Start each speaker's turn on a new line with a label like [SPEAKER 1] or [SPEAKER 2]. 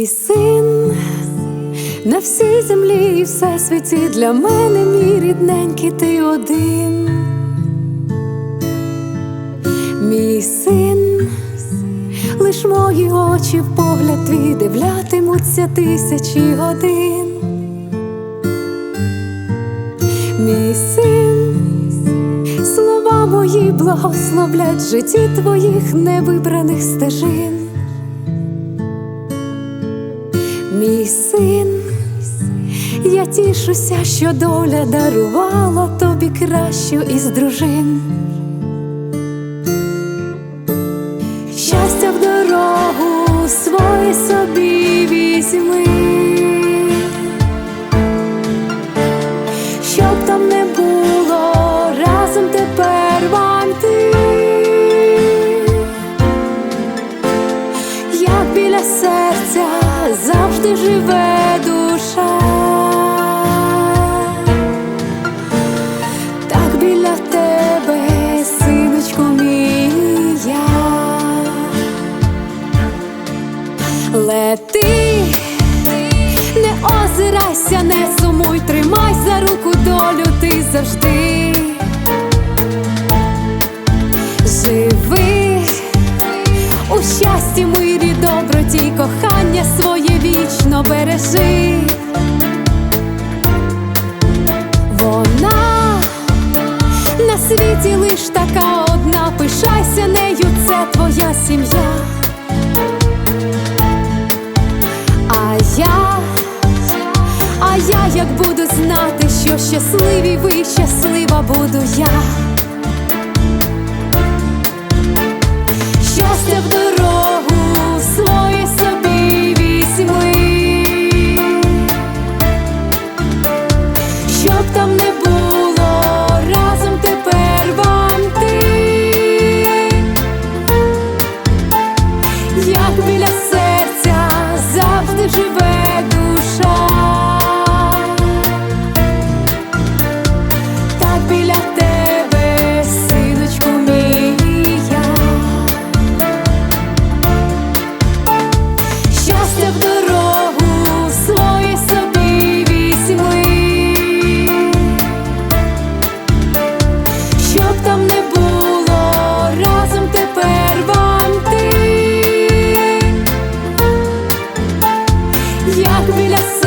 [SPEAKER 1] Мій син на всій землі і всесвіті для мене, мій рідненький, ти один. Мій син, лиш мої очі в погляд твій дивлятимуться тисячі годин. Мій син, слова мої благословлять житті твоїх невибраних стежин. Мій син, я тішуся, що доля дарувала тобі кращу із дружин. Щастя в дорогу своє собі візьми, щоб там сумуй, тримай за руку долю ти завжди. Живи у щасті, мирі, доброті, кохання своє вічно бережи. Вона на світі лиш така одна, пишайся нею, це твоя сім'я. Я як буду знати, що щасливі ви, щаслива буду я. Let's